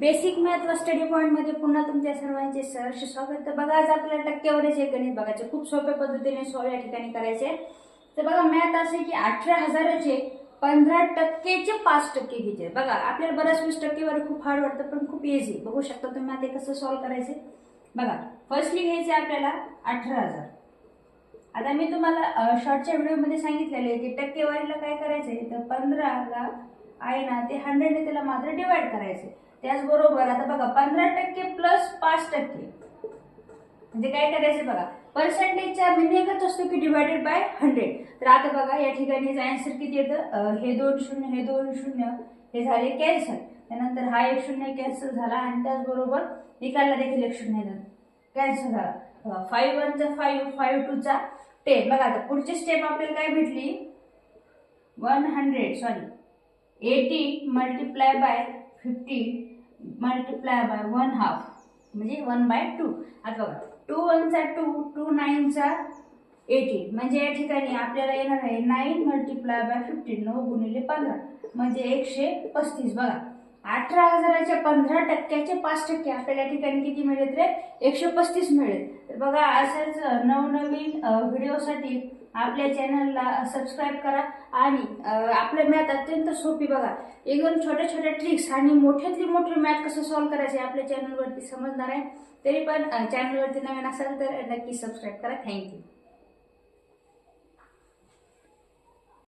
Basic math व study पॉईंटमध्ये पुन्हा तुमच्या सर्वांचे सहर्ष स्वागत. तर बघा आज आपल्याला टक्केवारीचे गणित बघायचे. खूप सोप्या पद्धतीने सॉल्व या ठिकाणी करायचे. तर बघा मॅथ असे की अठरा हजाराचे पंधरा टक्केचे पाच टक्के घ्यायचे बघा आपल्याला बऱ्याच वीस टक्केवारी खूप हार्ड वाटतं पण खूप इझी बघू शकता तुम्ही आता कसं सॉल्व करायचे. बघा फर्स्टली घ्यायचे आपल्याला अठरा हजार. आता मी तुम्हाला शॉर्टच्या व्हिडिओमध्ये सांगितलेले आहे की टक्केवारीला काय करायचंय? तर पंधराला आहे ना ते हंड्रेडने त्याला मात्र डिवाइड करायचे त्याचबरोबर आता बघा पंधरा टक्के प्लस पाच टक्के. म्हणजे काय करायचं बघा पर्सेंटेजच्या म्हणजे एकच असतो की डिवायडेड बाय हंड्रेड तर आता बघा या ठिकाणी आन्सर किती येतं? हे दोन शून्य हे दोन शून्य हे झाले कॅन्सल त्यानंतर हा एक शून्य कॅन्सल झाला आणि त्याचबरोबर निकालला देखील एक शून्य कॅन्सल झाला. फाईव्ह वनचा फाईव्ह फाईव्ह टूचा टेन बघा आता पुढची स्टेप आपल्याला काय भेटली? One hundred sorry eighty multiply by fifty multiply by one half म्हणजे वन बाय टू आता बघा टू वनचा टू टू नाईनचा एटी म्हणजे या ठिकाणी आपल्याला येणार आहे नाईन मल्टिप्लाय बाय फिफ्टीन नऊ गुणिले पंधरा. म्हणजे एकशे पस्तीस. बघा अठरा हजाराच्या पंधरा टक्क्याचे पाच टक्के आपल्याला या ठिकाणी किती मिळेल रे एकशे पस्तीस मिळेल. तर बघा असेच नवनवीन व्हिडिओसाठी आपल्या चॅनलला सबस्क्राईब करा आणि आपले आपलं मॅथ अत्यंत सोपी बघा. एकदम छोट्या छोट्या ट्रिक्स आणि मोठ्यातली मोठी मॅथ कसं सॉल्व्ह करायचे आपल्या चॅनलवरती समजणार आहे. तरी पण चॅनलवरती नवीन असाल तर नक्की सबस्क्राईब करा. थँक्यू